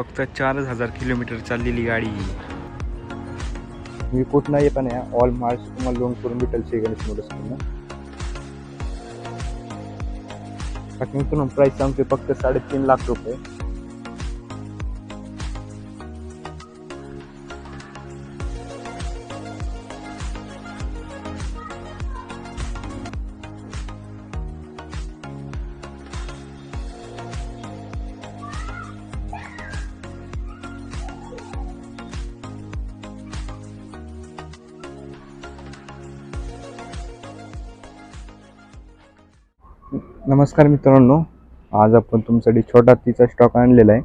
फक्त चारच हजार किलोमीटर चाललेली गाडी ही. मी कुठं नाही पण या ऑल मार्च तुम्हाला लोन करून भेटेल श्री गणेश मोटर्सकडनं बाकी प्राईस सांगते फक्त साडेतीन लाख रुपये नमस्कार मित्रांनो आज आपण तुमच्यासाठी छोटा तीचा स्टॉक आणलेला आहे.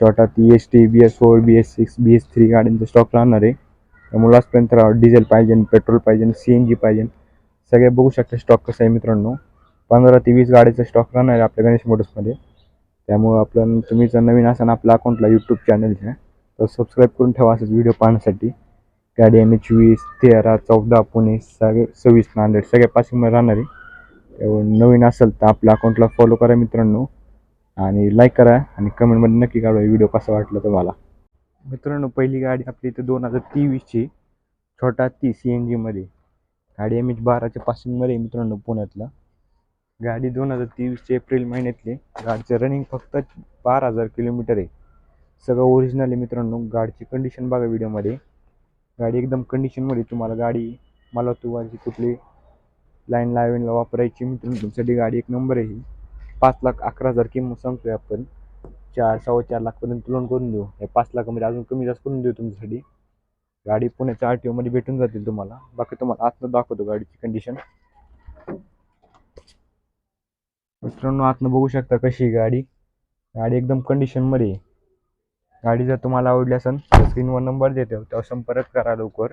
छोटा ती S T B S four B S six B S three गाड्यांचा स्टॉक राहणार आहे. त्यामुळे आजपर्यंत डिझेल पाहिजे पेट्रोल पाहिजे सी एन जी पाहिजे. सगळे बघू शकता स्टॉक कसं आहे मित्रांनो. पंधरा ते वीस गाडीचा स्टॉक राहणार आहे आपल्या गणेश मोटर्समध्ये त्यामुळं आपलं तुम्ही जर नवीन असाल आपल्या अकाउंटला यूट्यूब चॅनलच्या तर सबस्क्राईब करून ठेवा असंच व्हिडिओ पाहण्यासाठी. गाडी एम एच वीस तेरा चौदा पुणे सगळे सव्वीस नांदेड सगळ्या पासिंगमध्ये राहणार आहे. नवीन असेल तर आपल्या अकाउंटला फॉलो करा मित्रांनो. आणि लाईक करा आणि कमेंटमध्ये नक्की काढा व्हिडिओ कसा वाटला तुम्हाला. मित्रांनो पहिली गाडी आपली इथं दोन हजार तेवीसची छोटा ती सी एन जीमध्ये गाडी एम एच बाराच्या पासिंगमध्ये मित्रांनो पुण्यातला. गाडी दोन हजार तेवीसची एप्रिल महिन्यातली. गाडीचं रनिंग फक्त बारा हजार किलोमीटर आहे. सगळं ओरिजिनल आहे मित्रांनो. गाडीची कंडिशन बघा व्हिडिओमध्ये गाडी एकदम कंडिशनमध्ये तुम्हाला गाडी मला तुवाची कुठली लाईन लाईनला वापरायची. मित्रांनो तुमच्यासाठी गाडी एक नंबर आहे पाच लाख अकरा हजार किंमत सांगतोय आपण. चार सव्वा चार लाखपर्यंत लोन करून देऊ. या पाच लाखामध्ये अजून कमी जास्त करून देऊ तुमच्यासाठी. गाडी पुण्याच्या आर टी ओमध्ये भेटून जातील तुम्हाला. बाकी तुम्हाला आतनं दाखवतो गाडीची कंडिशन मित्रांनो आतनं बघू शकता कशी आहे गाडी. गाडी एकदम कंडिशनमध्ये आहे. गाडी जर तुम्हाला आवडली असेल तर स्क्रीनवर नंबर देते. त्यावर संपर्क करा लवकर.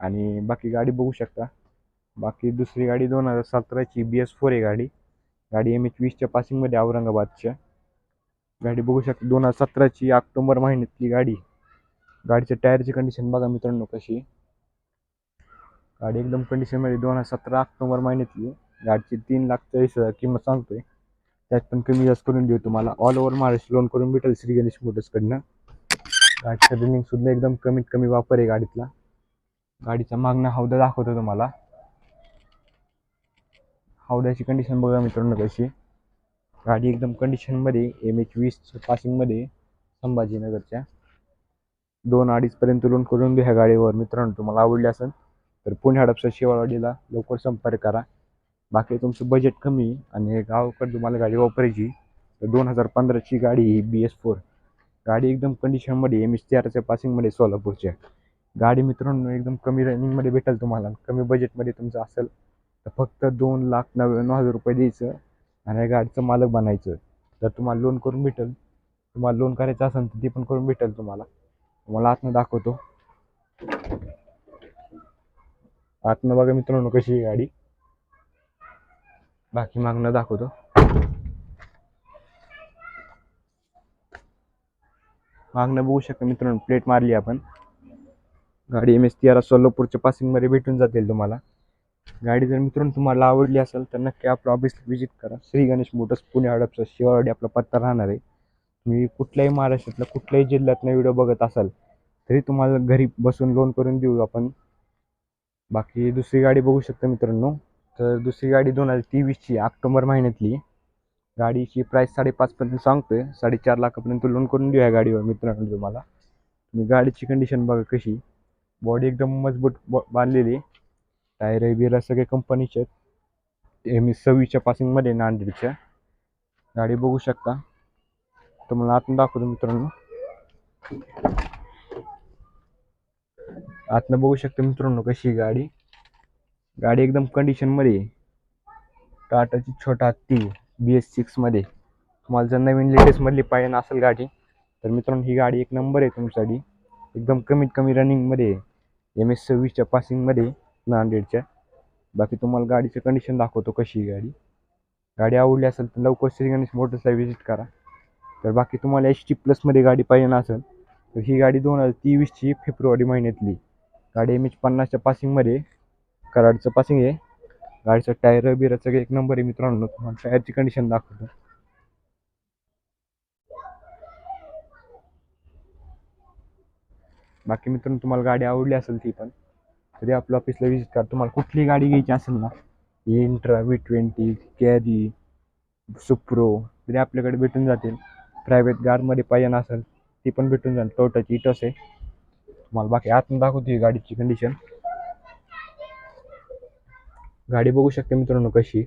आणि बाकी गाडी बघू शकता. बाकी दुसरी गाडी दोन हजार सतराची बी एस फोर आहे गाडी. गाडी एम एच वीसच्या पासिंगमध्ये औरंगाबादच्या. गाडी बघू शकता दोन हजार सतराची ऑक्टोंबर महिन्यातली गाडी. गाडीच्या टायरची कंडिशन बघा मित्रांनो कशी. गाडी एकदम कंडिशनमध्ये दोन हजार सतरा ऑक्टोबर महिन्यातली. गाडीची तीन लाख चाळीस हजार किंमत सांगतोय. त्यात पण कमी जास्त करून देऊ तुम्हाला. ऑल ओव्हर महाराष्ट्र लोन करून भेटेल श्री गणेश मोटर्सकडनं गाडीचं रनिंग सुद्धा एकदम कमीत कमी वापर आहे गाडीतला. गाडीचा मागणं हौदा दाखवतो तुम्हाला. हौद्याची कंडिशन बघा मित्रांनो कशी. गाडी एकदम कंडिशनमध्ये एम एच वीस पासिंगमध्ये संभाजीनगरच्या. दोन अडीचपर्यंत लोन करून द्या ह्या गाडीवर मित्रांनो तुम्हाला आवडली असेल तर पुणे हडपसर शिवाळवाडीला लवकर संपर्क करा. बाकी तुमचं बजेट कमी आणि हे गावाकडे तुम्हाला गाडी वापरायची तर दोन हजार पंधराची गाडी ही बी एस फोर गाडी एकदम कंडिशनमध्ये एम एच तेराच्या पासिंगमध्ये सोलापूरच्या. गाडी मित्रांनो एकदम कमी रनिंगमध्ये भेटेल तुम्हाला. कमी बजेटमध्ये तुमचं असेल तर फक्त दोन लाख नव्याण्णव हजार रुपये द्यायचं आणि या गाडीचं मालक बनायचं. जर तुम्हाला लोन करून भेटेल तुम्हाला लोन करायचं असेल तर ते पण करून भेटेल तुम्हाला. तुम्हाला आतनं दाखवतो. आतनं बघा मित्रांनो कशी आहे गाडी. बाकी मागणं दाखवतो. मागणं बघू शकता मित्रांनो प्लेट मारली आपण. गाडी एम एस तेरा सोलापूरच्या पासिंगमध्ये भेटून जातील तुम्हाला. गाडी जर मित्रांनो तुम्हाला आवडली असेल तर नक्की आपलं ऑफिसला व्हिजिट करा. श्री गणेश मोटर्स पुणे हडपचा शिवाडी आपला पत्ता राहणार आहे. तुम्ही कुठल्याही महाराष्ट्रातला कुठल्याही जिल्ह्यातनं व्हिडिओ बघत असाल तरी तुम्हाला घरी बसून लोन करून देऊ आपण. बाकी दुसरी गाडी बघू शकता मित्रांनो. तर दुसरी गाडी दोन हजार तेवीसची ऑक्टोबर महिन्यातली. गाडीची प्राईस साडेपाचपर्यंत सांगतोय. साडेचार लाखापर्यंत लोन करून देऊ या गाडीवर मित्रांनो तुम्हाला. तुम्ही गाडीची कंडिशन बघा कशी. बॉडी एकदम मजबूत ब बांधलेली टायर बिरा सगळे कंपनीचे आहेत. एम एस सव्वीसच्या पासिंगमध्ये नांदेडच्या. गाडी बघू शकता. तुम्हाला आतून दाखवतो मित्रांनो. आतनं बघू शकता मित्रांनो कशी गाडी. गाडी एकदम कंडिशनमध्ये टाटाची छोटा हत्ती बी एस सिक्समध्ये तुम्हाला जर नवीन लेटेस्टमधली पाहिजे असेल गाडी तर मित्रांनो ही गाडी एक नंबर आहे तुमच्यासाठी. एकदम कमीत कमी रनिंगमध्ये एम एस सव्वीसच्या पासिंगमध्ये नांदेडच्या. बाकी तुम्हाला गाडीचं कंडिशन दाखवतो कशी आहे गाडी. गाडी आवडली असेल तर लवकर श्री गणेश मोटर्सला व्हिजिट करा. तर बाकी तुम्हाला एच टी प्लसमध्ये गाडी पाहिजे असेल तर ही गाडी दोन हजार तेवीसची फेब्रुवारी महिन्यातली. गाडी एम एच पन्नासच्या पासिंगमध्ये कराडचं पासिंग आहे. गाडीचं टायर बिर सगळं एक नंबर आहे मित्रांनो. तुम्हाला टायरची कंडिशन दाखवतो. बाकी मित्रांनो तुम्हाला गाडी आवडली असेल ती पण. तरी आपल्या ऑफिसला व्हिजिट करा. तुम्हाला कुठली गाडी घ्यायची असेल ना Intra V twenty carry Supro तरी आपल्याकडे भेटून जातील प्रायव्हेट गाडमध्ये पाहिजे असेल ती पण भेटून जाईल. टोटाची इटस आहे. तुम्हाला बाकी आतून दाखवते ही गाडीची कंडिशन गाडी बघू शकते मित्रांनो कशी.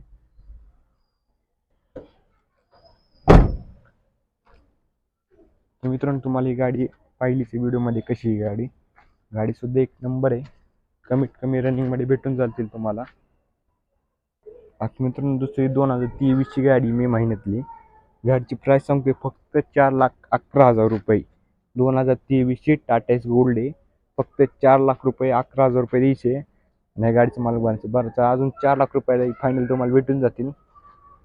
मित्रांनो तुम्हाला ही गाडी पाहिलीच व्हिडिओमध्ये कशी ही गाडी. गाडी सुद्धा एक नंबर आहे. कमीत कमी रनिंगमध्ये भेटून जातील तुम्हाला. बाकी मित्रांनो दुसरी दोन हजार तेवीसची गाडी मे महिन्यातली. गाडीची प्राईस सांगते फक्त चार लाख अकरा हजार रुपये. दोन हजार तेवीसची टाटा एस गोल्ड आहे. फक्त चार लाख रुपये अकरा हजार रुपये द्यायचे आणि गाडीचं मालक बनायचं बरं. तर अजून चार लाख रुपयाला फायनल तुम्हाला भेटून जातील.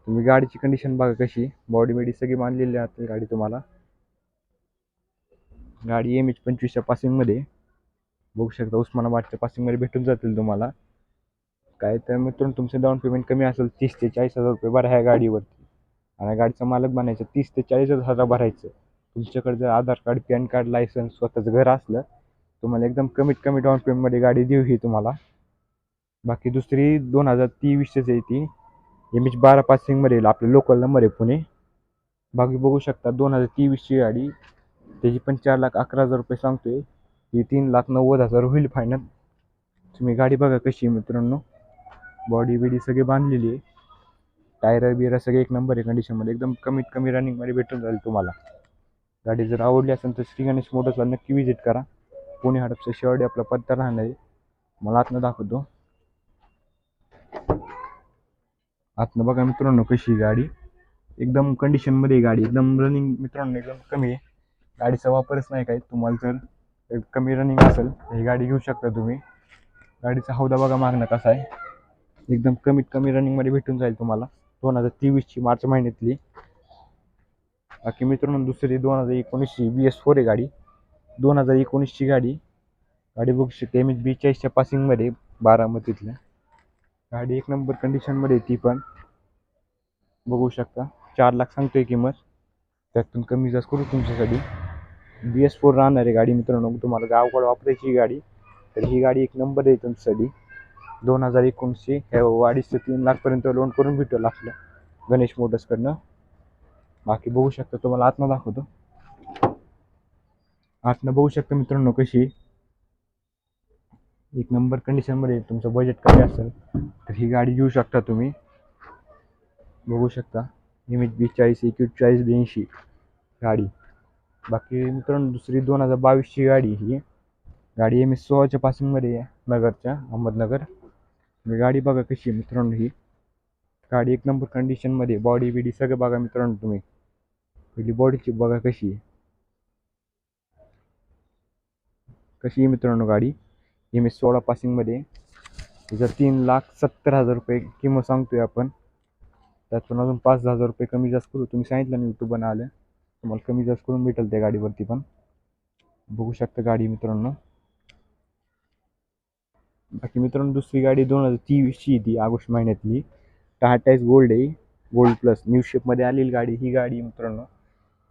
तुम्ही गाडीची कंडिशन बघा कशी. बॉडी बिडी सगळी बांधलेली आहे गाडी तुम्हाला. गाडी एम एच पंचवीसच्या पासिंगमध्ये बघू शकता उस्मानाबादच्या पासिंगमध्ये भेटून जातील तुम्हाला. काय तर मित्रांनो तुमचं डाऊन पेमेंट कमी असेल तीस ते चाळीस हजार रुपये भरा ह्या गाडीवरती. आणि गाडीचा मालक बनायचं तीस ते चाळीस हजार भरायचं. तुमच्याकडे जर Aadhaar card PAN card licence स्वतःचं घर असलं तुम्हाला एकदम कमीत कमी डाऊन पेमेंटमध्ये गाडी देऊ ही तुम्हाला. बाकी दुसरी दोन हजार तेवीसच आहे ती. एम एच बारा पासिंगमध्ये येईल आपलं लोकल नंबर आहे पुणे. बाकी बघू शकता दोन हजार तेवीसची गाडी त्याची पण चार लाख अकरा हजार रुपये सांगतोय. ही तीन लाख नव्वद हजार होईल फायनल तुम्ही गाडी बघा कशी आहे मित्रांनो. बॉडी बिडी सगळी बांधलेली आहे. टायर बिर सगळे एक नंबर आहे कंडिशनमध्ये एकदम कमीत कमी रनिंगमध्ये भेटून जाईल तुम्हाला. गाडी जर आवडली असेल तर श्री गणेश मोटर्सला नक्की विजिट करा. पुणे हडपचा शेवटी आपला पत्ता राहणार आहे. मला आतनं दाखवतो. आतनं बघा मित्रांनो कशी आहे गाडी. एकदम कंडिशनमध्ये गाडी. एकदम रनिंग मित्रांनो एकदम कमी आहे. गाडीचा वापरच नाही काय तुम्हाला जर कमी रनिंग असेल ही गाडी घेऊ शकता तुम्ही. गाडीचा हौदा बघा मागणं कसा आहे. एकदम कमीत कमी रनिंगमध्ये भेटून जाईल तुम्हाला. दोन हजार तेवीसची मार्च महिन्यातली. बाकी मित्रांनो दुसरी दोन हजार एकोणीसची बी एस फोर आहे गाडी. दोन हजार एकोणीसची गाडी. गाडी बघू शकते एम एच बेचाळीसच्या पासिंगमध्ये बारामतीतल्या. गाडी एक नंबर कंडिशनमध्ये आहे ती पण. बघू शकता. चार लाख सांगतोय किंमत. त्यातून कमी जास्त करू तुमच्यासाठी. बी एस फोर राहणार आहे गाडी मित्रांनो. तुम्हाला गावकडं वापरायची ही गाडी. तर ही गाडी एक नंबर आहे तुमच्यासाठी. दोन हजार एकोणीसशे ह्या अडीच ते तीन लाखपर्यंत लोन करून भेटेल आपलं गणेश मोटर्सकडनं बाकी बघू शकता तुम्हाला आतनं दाखवतो. आतनं बघू शकता मित्रांनो कशी एक नंबर कंडिशनमध्ये तुमचं बजेट कमी असेल तर ही गाडी घेऊ शकता तुम्ही. बघू शकता. एम एच एकवीस चाळीस ब्याऐंशी गाडी. बाकी मित्रांनो दुसरी दोन हजार बावीसची गाडी ही. गाडी एम एस सोळाच्या पासिंगमध्ये आहे नगरच्या अहमदनगर. गाडी बघा कशी आहे मित्रांनो ही. गाडी एक नंबर कंडिशनमध्ये बॉडी बिडी सगळं बघा मित्रांनो तुम्ही. पहिली बॉडीची बघा कशी आहे. कशी आहे मित्रांनो गाडी. एम एस सोळा पासिंगमध्ये तिचं तीन लाख सत्तर हजार रुपये किंमत सांगतोय आपण त्यातून अजून पाच दहा हजार रुपये कमी जास्त करू. तुम्ही सांगितलं ना यूट्यूबनं आलं. तुम्हाला कमी जास्त करून भेटेल त्या गाडीवरती पण. बघू शकता गाडी मित्रांनो. बाकी मित्रांनो दुसरी गाडी दोन हजार तेवीसची ती ऑगस्ट महिन्यातली. टाटा गोल्ड आहे. गोल्ड प्लस न्यू शेपमध्ये आलेली गाडी ही गाडी मित्रांनो.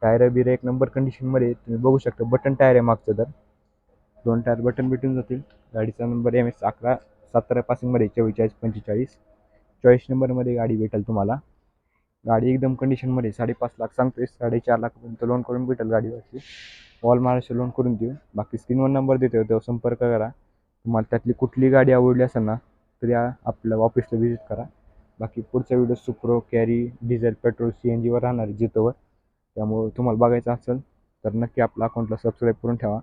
टायर बिर एक नंबर कंडिशनमध्ये तुम्ही बघू शकता बटन टायर आहे मागचं तर. दोन टायर बटन भेटून जातील. गाडीचा नंबर एम एस अकरा सतरा पासिंगमध्ये चव्वेचाळीस पंचेचाळीस. चॉईस नंबरमध्ये गाडी भेटेल तुम्हाला. गाडी एकदम कंडिशनमध्ये साडेपाच लाख सांगतोय साडेचार लाखपर्यंत लोन करून भेटेल गाडीवरती. ऑल महाराष्ट्र लोन करून देऊ. बाकी स्क्रीनवर नंबर देतो तेव्हा संपर्क करा. तुम्हाला त्यातली कुठली गाडी आवडली असेल ना तरी आ- आपल्या ऑफिसला व्हिजिट करा. बाकी पुढचा video Supro carry diesel petrol C N जीवर राहणार आहे जिथंवर त्यामुळं तुम्हाला बघायचं असेल तर नक्की आपल्या अकाउंटला सबस्क्राईब करून ठेवा.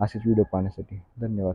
असेच व्हिडिओ पाहण्यासाठी. धन्यवाद.